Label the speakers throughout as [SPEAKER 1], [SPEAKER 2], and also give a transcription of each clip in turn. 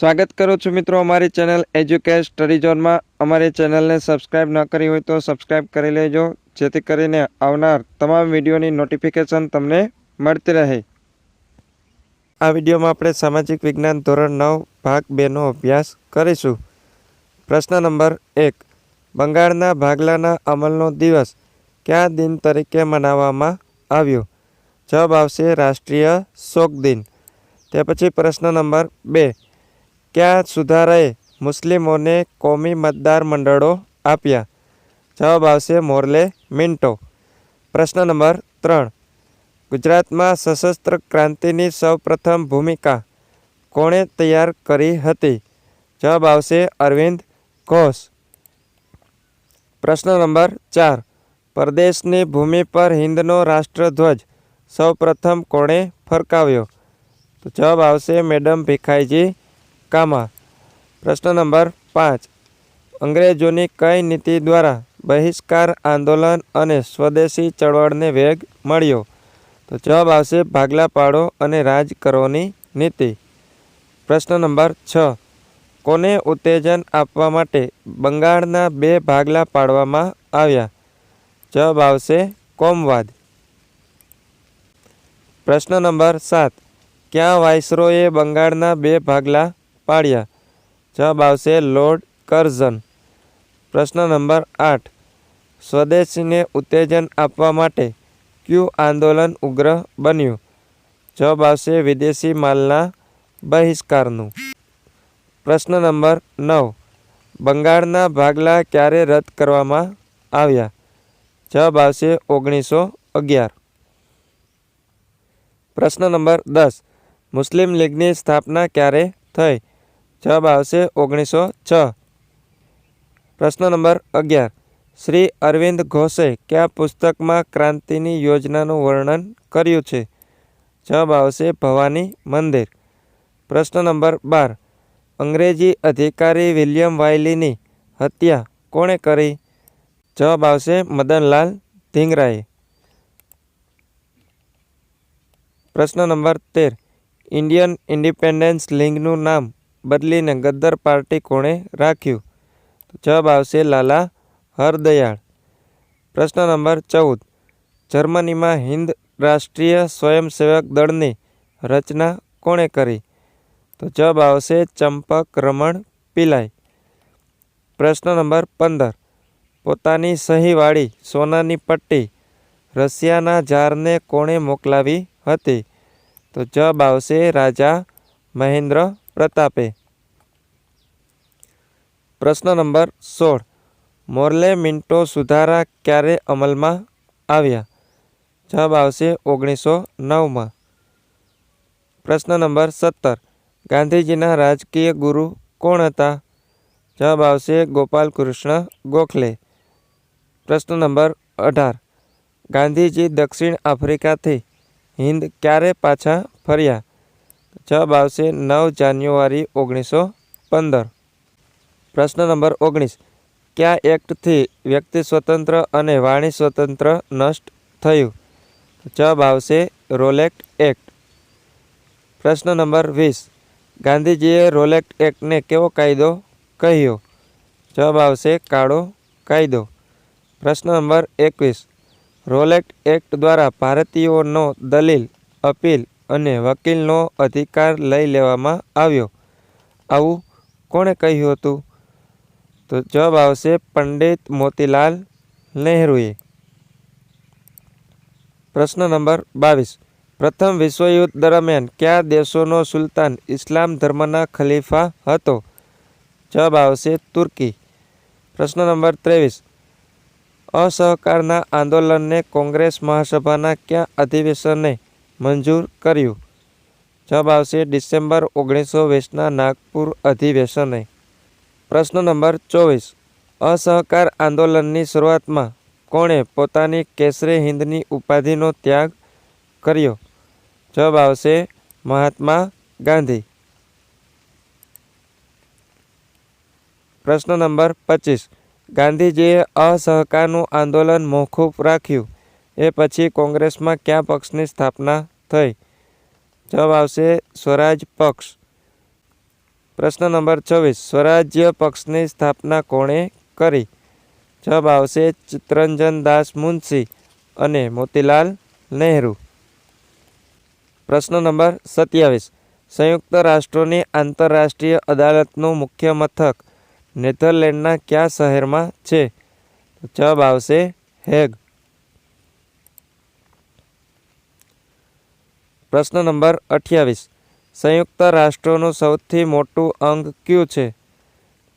[SPEAKER 1] સ્વાગત કરું છું મિત્રો અમારી ચેનલ એજ્યુકેટ સ્ટડી ઝોનમાં અમારી ચેનલને સબસ્ક્રાઇબ ન કરી હોય તો સબસ્ક્રાઇબ કરી લેજો, જેથી કરીને આવનાર તમામ વિડીયોની નોટિફિકેશન તમને મળતી રહે. આ વિડીયોમાં આપણે સામાજિક વિજ્ઞાન ધોરણ નવ, ભાગ બેનો અભ્યાસ કરીશું. પ્રશ્ન નંબર એક. બંગાળના ભાગલાના અમલનો દિવસ કયા દિન તરીકે મનાવવામાં આવ્યો? જવાબ આવશે રાષ્ટ્રીય શોક દિન. તે પછી પ્રશ્ન નંબર બે. કયા સુધારાએ મુસ્લિમોને કોમી મતદાર મંડળો આપ્યા? જવાબ આવશે મોરલે મિન્ટો. પ્રશ્ન નંબર ત્રણ. ગુજરાતમાં સશસ્ત્ર ક્રાંતિની સૌપ્રથમ ભૂમિકા કોણે તૈયાર કરી હતી? જવાબ આવશે અરવિંદ ઘોષ. પ્રશ્ન નંબર ચાર. પરદેશની ભૂમિ પર હિન્દનો રાષ્ટ્રધ્વજ સૌપ્રથમ કોણે ફરકાવ્યો? તો જવાબ આવશે મેડમ ભીખાઈજી કામા. પ્રશ્ન નંબર પાંચ. અંગ્રેજોની કઈ નીતિ દ્વારા બહિષ્કાર આંદોલન અને સ્વદેશી ચળવળને વેગ મળ્યો? તો જવાબ આવશે ભાગલા પાડો અને રાજ કરોની નીતિ. પ્રશ્ન નંબર છ. કોને ઉત્તેજન આપવા માટે બંગાળના બે ભાગલા પાડવામાં આવ્યા? જવાબ આવશે કોમવાદ. પ્રશ્ન નંબર સાત. ક્યાં વાઇસરોએ બંગાળના બે ભાગલા પાડ્યા. જવાબ આવશે લોર્ડ કરઝન. પ્રશ્ન નંબર આઠ. સ્વદેશીને ઉત્તેજન આપવા માટે ક્યુ આંદોલન ઉગ્ર બન્યું? જવાબ આવશે વિદેશી માલના બહિષ્કારનું. પ્રશ્ન નંબર નવ. બંગાળના ભાગલા ક્યારે રદ કરવામાં આવ્યા? જવાબ આવશે ઓગણીસો અગિયાર. પ્રશ્ન નંબર દસ. મુસ્લિમ લીગની સ્થાપના ક્યારે થઈ? જવાબ આવશે ઓગણીસો છ. પ્રશ્ન નંબર અગિયાર. શ્રી અરવિંદ ઘોષે કયા પુસ્તકમાં ક્રાંતિની યોજનાનું વર્ણન કર્યું છે? જવાબ આવશે ભવાની મંદિર. પ્રશ્ન નંબર બાર. અંગ્રેજી અધિકારી વિલિયમ વાયલીની હત્યા કોણે કરી? જવાબ આવશે મદનલાલ ધીંગરાએ. પ્રશ્ન નંબર તેર. ઇન્ડિયન ઇન્ડિપેન્ડન્સ લીગનું નામ બદલીને ગદ્દર પાર્ટી કોણે રાખ્યું? જવાબ આવશે લાલા હરદયાળ. પ્રશ્ન નંબર ચૌદ. જર્મનીમાં હિન્દ રાષ્ટ્રીય સ્વયંસેવક દળની રચના કોણે કરી? તો જવાબ આવશે ચંપક રમણ પિલાઈ. પ્રશ્ન નંબર પંદર. પોતાની સહીવાળી સોનાની પટ્ટી રશિયાના ઝારને કોણે મોકલાવી હતી? તો જવાબ આવશે રાજા મહેન્દ્ર પ્રતાપે. પ્રશ્ન નંબર સોળ. મોરલે મિન્ટો સુધારા ક્યારે અમલમાં આવ્યા? જવાબ આવશે ઓગણીસો નવમાં. પ્રશ્ન નંબર સત્તર. ગાંધીજીના રાજકીય ગુરુ કોણ હતા? જવાબ આવશે ગોપાલ કૃષ્ણ ગોખલે. પ્રશ્ન નંબર અઢાર. ગાંધીજી દક્ષિણ આફ્રિકાથી હિન્દ ક્યારે પાછા ફર્યા? જવાબ આવશે નવ જાન્યુઆરી ઓગણીસો પંદર. પ્રશ્ન નંબર ઓગણીસ. કયા એક્ટથી વ્યક્તિ સ્વતંત્ર અને વાણી સ્વતંત્ર નષ્ટ થયું? જવાબ આવશે રોલેક્ટ એક્ટ. પ્રશ્ન નંબર વીસ. ગાંધીજીએ રોલેક્ટ એક્ટને કેવો કાયદો કહ્યો? જવાબ આવશે કાળો કાયદો. પ્રશ્ન નંબર એકવીસ. રોલેક્ટ એક્ટ દ્વારા ભારતીયોનો દલીલ, અપીલ અને વકીલનો અધિકાર લઈ લેવામાં આવ્યો. આવું કોણે કહ્યું હતું? તો જવાબ આવશે પંડિત મોતીલાલ નહેરુએ. પ્રશ્ન નંબર બાવીસ. પ્રથમ વિશ્વયુદ્ધ દરમિયાન કયા દેશોનો સુલતાન ઇસ્લામ ધર્મના ખલીફા હતો? જવાબ આવશે તુર્કી. પ્રશ્ન નંબર ત્રેવીસ. અસહકારના આંદોલનને કોંગ્રેસ મહાસભાના કયા અધિવેશને મંજૂર કર્યું. જવાબ આવશે ડિસેમ્બર ઓગણીસો વીસના નાગપુર અધિવેશને. પ્રશ્ન નંબર ચોવીસ. અસહકાર આંદોલનની શરૂઆતમાં કોણે પોતાની કેસરે હિંદની ઉપાધિનો ત્યાગ કર્યો? જવાબ આવશે મહાત્મા ગાંધી. પ્રશ્ન નંબર પચીસ. ગાંધીજીએ અસહકારનું આંદોલન મોકૂફ રાખ્યું. એ પછી કોંગ્રેસમાં કયા પક્ષની સ્થાપના થઈ? જવાબ આવશે સ્વરાજ પક્ષ. પ્રશ્ન નંબર છવ્વીસ સ્વરાજ્ય પક્ષની સ્થાપના કોણે કરી? જવાબ આવશે ચિત્તરંજન દાસ મુનશી અને મોતીલાલ નહેરુ. પ્રશ્ન નંબર સત્યાવીસ. સંયુક્ત રાષ્ટ્રોની આંતરરાષ્ટ્રીય અદાલતનું મુખ્ય મથક નેધરલેન્ડના કયા શહેરમાં છે? જવાબ આવશે હેગ. પ્રશ્ન નંબર અઠ્યાવીસ. સંયુક્ત રાષ્ટ્રોનું સૌથી મોટું અંગ કયું છે?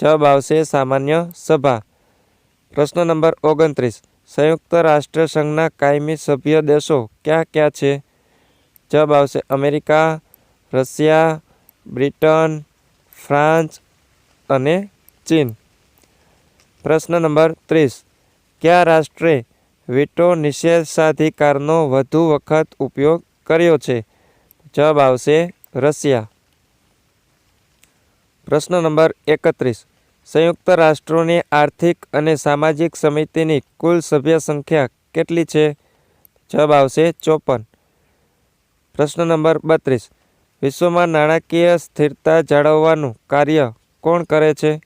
[SPEAKER 1] જવાબ આવશે સામાન્ય સભા. પ્રશ્ન નંબર ઓગણત્રીસ. સંયુક્ત રાષ્ટ્ર સંઘના કાયમી સભ્ય દેશો ક્યાં ક્યાં છે? જવાબ આવશે અમેરિકા, રશિયા, બ્રિટન, ફ્રાન્સ અને ચીન. પ્રશ્ન નંબર ત્રીસ. કયા રાષ્ટ્રે વિટો નિષેધાધિકારનો વધુ વખત ઉપયોગ કર્યો છે. જવાબ આવશે રશિયા. પ્રશ્ન નંબર એકત્રીસ. સંયુક્ત રાષ્ટ્રોની આર્થિક અને સામાજિક સમિતિની કુલ સભ્ય સંખ્યા કેટલી છે? જવાબ આવશે ચોપન. પ્રશ્ન નંબર બત્રીસ. વિશ્વમાં નાણાકીય સ્થિરતા જાળવવાનું કાર્ય કોણ કરે છે?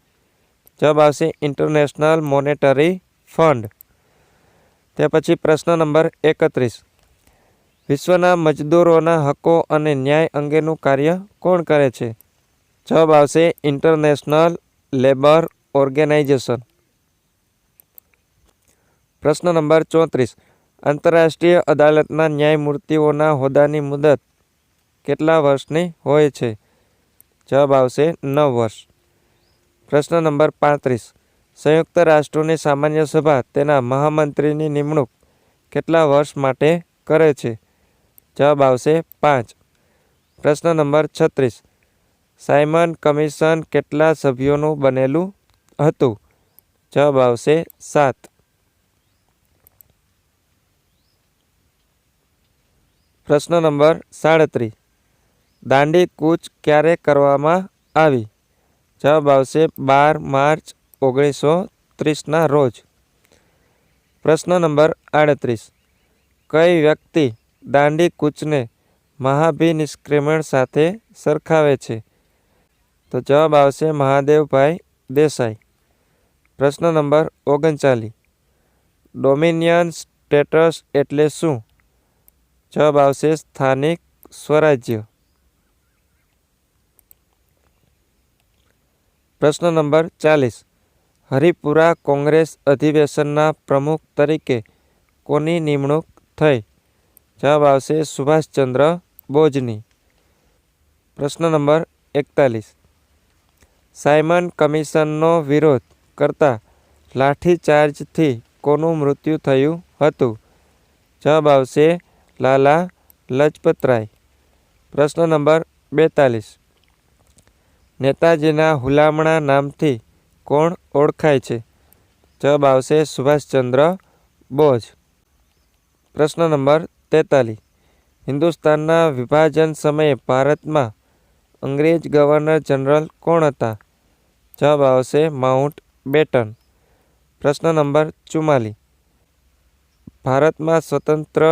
[SPEAKER 1] જવાબ આવશે ઇન્ટરનેશનલ મોનેટરી ફંડ. તે પછી પ્રશ્ન નંબર એકત્રીસ. વિશ્વના મજદૂરોના હકો અને ન્યાય અંગેનું કાર્ય કોણ કરે છે? જવાબ આવશે ઇન્ટરનેશનલ લેબર ઓર્ગેનાઇઝેશન. પ્રશ્ન નંબર ચોત્રીસ. આંતરરાષ્ટ્રીય અદાલતના ન્યાયમૂર્તિઓના હોદ્દાની મુદત કેટલા વર્ષની હોય છે? જવાબ આવશે નવ વર્ષ. પ્રશ્ન નંબર પાંત્રીસ. સંયુક્ત રાષ્ટ્રોની સામાન્ય સભા તેના મહામંત્રીની નિમણૂક કેટલા વર્ષ માટે કરે છે? જવાબ આવશે પાંચ. પ્રશ્ન નંબર છત્રીસ. સાયમન કમિશન કેટલા સભ્યોનું બનેલું હતું? જવાબ આવશે સાત. પ્રશ્ન નંબર સાડત્રીસ. દાંડી કૂચ ક્યારે કરવામાં આવી? જવાબ આવશે બાર માર્ચ ઓગણીસો ત્રીસના રોજ. પ્રશ્ન નંબર આડત્રીસ. કઈ વ્યક્તિ દાંડી કૂચને મહાભિનિષ્ક્રમણ સાથે સરખાવે છે. તો જવાબ આવશે મહાદેવભાઈ દેસાઈ. પ્રશ્ન નંબર ઓગણચાલીસ. ડોમિનિયન સ્ટેટસ એટલે શું? જવાબ આવશે સ્થાનિક સ્વરાજ્ય. પ્રશ્ન નંબર ચાલીસ. હરિપુરા કોંગ્રેસ અધિવેશનના પ્રમુખ તરીકે કોની નિમણૂક થઈ? જવાબ આવશે સુભાષચંદ્ર બોઝની. પ્રશ્ન નંબર એકતાલીસ. સાયમન કમિશનનો વિરોધ કરતા લાઠીચાર્જથી કોનું મૃત્યુ થયું હતું? જવાબ આવશે લાલા લજપતરાય. પ્રશ્ન નંબર બેતાલીસ. નેતાજીના હુલામણા નામથી કોણ ઓળખાય છે? જવાબ આવશે સુભાષચંદ્ર બોઝ. પ્રશ્ન નંબર તેતાલીસ હિન્દુસ્તાનના વિભાજન સમયે ભારતમાં અંગ્રેજ ગવર્નર જનરલ કોણ હતા? જવાબ આવશે માઉન્ટ બેટન. પ્રશ્ન નંબર ચુમ્માલીસ. ભારતમાં સ્વતંત્ર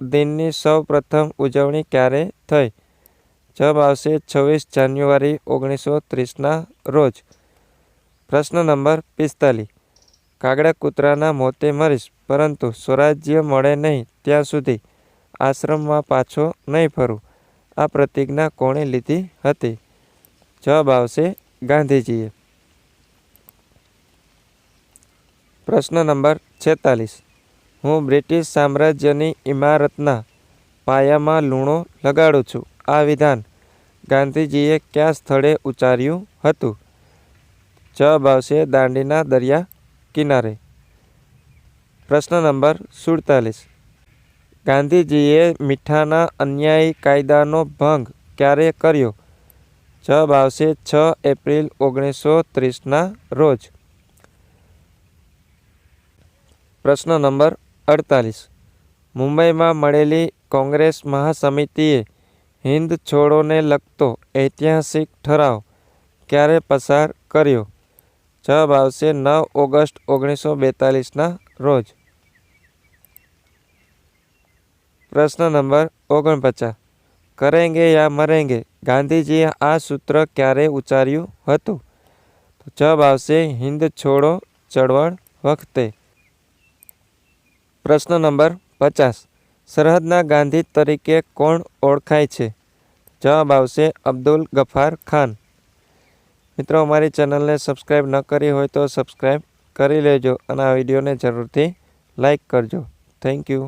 [SPEAKER 1] દિનની સૌ પ્રથમ ઉજવણી ક્યારે થઈ? જવાબ આવશે છવ્વીસ જાન્યુઆરી ઓગણીસો ત્રીસના રોજ. પ્રશ્ન નંબર પિસ્તાલીસ. કાગડા કૂતરાના મોતે મરીશ. પરંતુ સ્વરાજ્ય મળે નહીં ત્યાં સુધી આશ્રમમાં પાછો નહીં ફરું. આ પ્રતિજ્ઞા કોણે લીધી હતી? જવાબ આવશે ગાંધીજીએ. પ્રશ્ન નંબર છેતાલીસ. હું બ્રિટિશ સામ્રાજ્યની ઇમારતના પાયામાં લૂણો લગાડું છું. આ વિધાન ગાંધીજીએ કયા સ્થળે ઉચ્ચાર્યું હતું? જવાબ આવશે દાંડીના દરિયા કિનારે. પ્રશ્ન નંબર સુડતાલીસ. ગાંધીજીએ મીઠાના અન્યાયી કાયદાનો ભંગ ક્યારે કર્યો? જવાબ આવશે છ એપ્રિલ ઓગણીસો ત્રીસના રોજ. પ્રશ્ન નંબર અડતાલીસ. મુંબઈમાં મળેલી કોંગ્રેસ મહાસમિતિએ હિન્દ છોડોને લગતો ઐતિહાસિક ઠરાવ ક્યારે પસાર કર્યો? જવાબ આવશે નવ ઓગસ્ટ ઓગણીસો બેતાલીસના રોજ. પ્રશ્ન નંબર ઓગણપચાસ. કરેંગે યા મરેંગે? ગાંધીજીએ આ સૂત્ર ક્યારે ઉચ્ચાર્યું હતું? તો જવાબ આવશે, હિન્દ છોડો ચળવળ વખતે. પ્રશ્ન નંબર પચાસ. સરહદના ગાંધી તરીકે કોણ ઓળખાય છે? જવાબ આવશે, અબ્દુલ ગફાર ખાન. મિત્રો, અમારી ચેનલને સબસ્ક્રાઈબ ન કરી હોય તો સબસ્ક્રાઈબ કરી લેજો અને આ વિડીયોને જરૂરથી લાઈક કરજો. Thank you